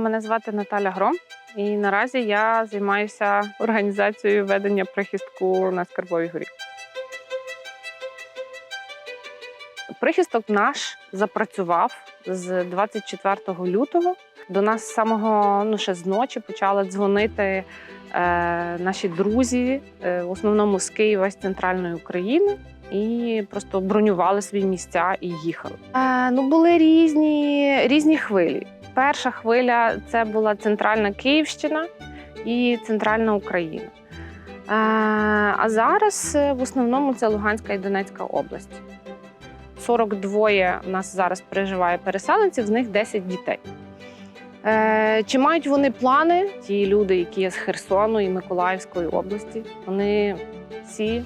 Мене звати Наталя Гром, і наразі я займаюся організацією ведення прихистку на Скарбовій горі. Прихисток наш запрацював з 24 лютого. До нас з самого ну ще з ночі почали дзвонити е, наші друзі, е, в основному з Києва з центральної України, і просто бронювали свої місця і їхали. Е, ну були різні, різні хвилі. Перша хвиля це була центральна Київщина і центральна Україна. А зараз е, в основному це Луганська і Донецька область. 42 у нас зараз переживає переселенців, з них 10 дітей. Е, чи мають вони плани? Ті люди, які є з Херсону і Миколаївської області, вони всі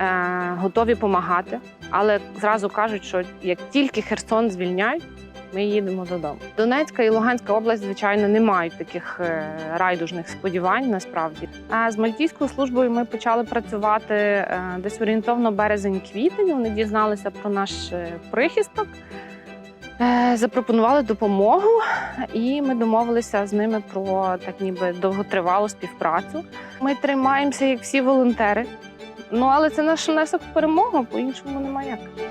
е, готові допомагати, але зразу кажуть, що як тільки Херсон звільняють, ми їдемо додому. Донецька і Луганська область, звичайно, не мають таких е, райдужних сподівань насправді. А з Мальтійською службою ми почали працювати е, десь орієнтовно березень-квітень. Вони дізналися про наш е, прихисток. Запропонували допомогу, і ми домовилися з ними про так ніби довготривалу співпрацю. Ми тримаємося як всі волонтери. Ну але це наш внесок в перемогу, по-іншому немає як.